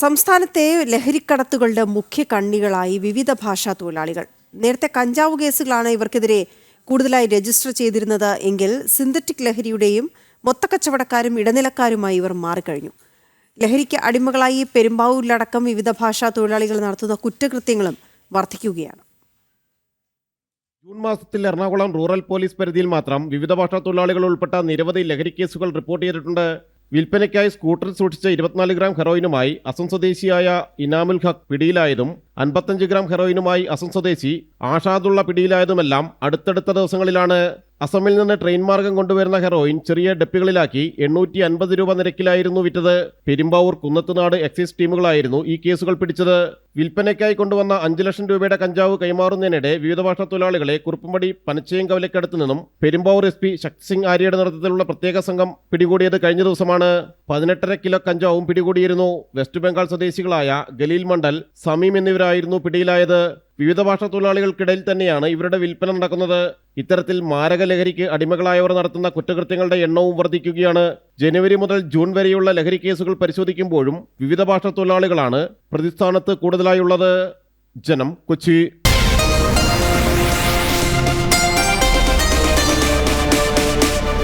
സംസ്ഥാനത്തെ ലഹരിക്കടത്തുകളുടെ മുഖ്യ കണ്ണികളായി വിവിധ ഭാഷാ തൊഴിലാളികൾ. നേരത്തെ കഞ്ചാവ് കേസുകളാണ് ഇവർക്കെതിരെ കൂടുതലായി രജിസ്റ്റർ ചെയ്തിരുന്നത് എങ്കിൽ സിന്തറ്റിക് ലഹരിയുടെയും മൊത്തക്കച്ചവടക്കാരും ഇടനിലക്കാരുമായി ഇവർ മാറിക്കഴിഞ്ഞു. ലഹരിക്ക് അടിമകളായി പെരുമ്പാവൂരിലടക്കം വിവിധ ഭാഷാ തൊഴിലാളികൾ നടത്തുന്ന കുറ്റകൃത്യങ്ങളും വർദ്ധിക്കുകയാണ്. ജൂൺ മാസത്തിൽ എറണാകുളം റൂറൽ പോലീസ് പരിധിയിൽ മാത്രം വിവിധ ഭാഷാ തൊഴിലാളികൾ ഉൾപ്പെട്ട നിരവധി ലഹരി കേസുകൾ റിപ്പോർട്ട് ചെയ്തിട്ടുണ്ട്. വിൽപ്പനയ്ക്കായി സ്കൂട്ടറിൽ സൂക്ഷിച്ച ഇരുപത്തിനാല് ഗ്രാം ഹെറോയിനുമായി അസം സ്വദേശിയായ ഇനാമുൽ ഹക്ക് പിടിയിലായതും അൻപത്തഞ്ച് ഗ്രാം ഹെറോയിനുമായി അസം സ്വദേശി ആഷാദുള്ള പിടിയിലായതുമെല്ലാം അടുത്തടുത്ത ദിവസങ്ങളിലാണ് അസമിൽ നിന്ന് ട്രെയിൻ മാർഗം കൊണ്ടുവരുന്ന ഹെറോയിൻ ചെറിയ ഡെപ്പികളിലാക്കി എണ്ണൂറ്റി അൻപത് രൂപ നിരക്കിലായിരുന്നു വിറ്റത്. പെരുമ്പാവൂർ കുന്നത്തുനാട് എക്സൈസ് ടീമുകളായിരുന്നു ഈ കേസുകൾ പിടിച്ചത്. വിൽപ്പനയ്ക്കായി കൊണ്ടുവന്ന അഞ്ചു ലക്ഷം രൂപയുടെ കഞ്ചാവ് കൈമാറുന്നതിനിടെ വിവിധ ഭാഷാ തൊഴിലാളികളെ കുറുപ്പുംപടി പനച്ചയം കവലക്കടുത്ത് നിന്നും പെരുമ്പാവൂർ എസ് പി ശക്തി സിംഗ് ആര്യയുടെ നേതൃത്വത്തിലുള്ള പ്രത്യേക സംഘം പിടികൂടിയത് കഴിഞ്ഞ ദിവസമാണ്. പതിനെട്ടര കിലോ കഞ്ചാവും പിടികൂടിയിരുന്നു. വെസ്റ്റ് ബംഗാൾ സ്വദേശികളായ ഗലീൽ മണ്ഡൽ സമീം എന്നിവരായിരുന്നു പിടിയിലായത്. വിവിധ ഭാഷാ തൊഴിലാളികൾക്കിടയിൽ തന്നെയാണ് ഇവരുടെ വിൽപ്പന നടക്കുന്നത്. ഇത്തരത്തിൽ മാരക ലഹരിക്ക് അടിമകളായവർ നടത്തുന്ന കുറ്റകൃത്യങ്ങളുടെ എണ്ണവും വർദ്ധിക്കുകയാണ് ജനുവരി മുതൽ ജൂൺ വരെയുള്ള ലഹരി കേസുകൾ പരിശോധിക്കുമ്പോഴും വിവിധ ഭാഷാ തൊഴിലാളികളാണ് പ്രതിസ്ഥാനത്ത് കൂടുതലായുള്ളത്. ജനം കൊച്ചി.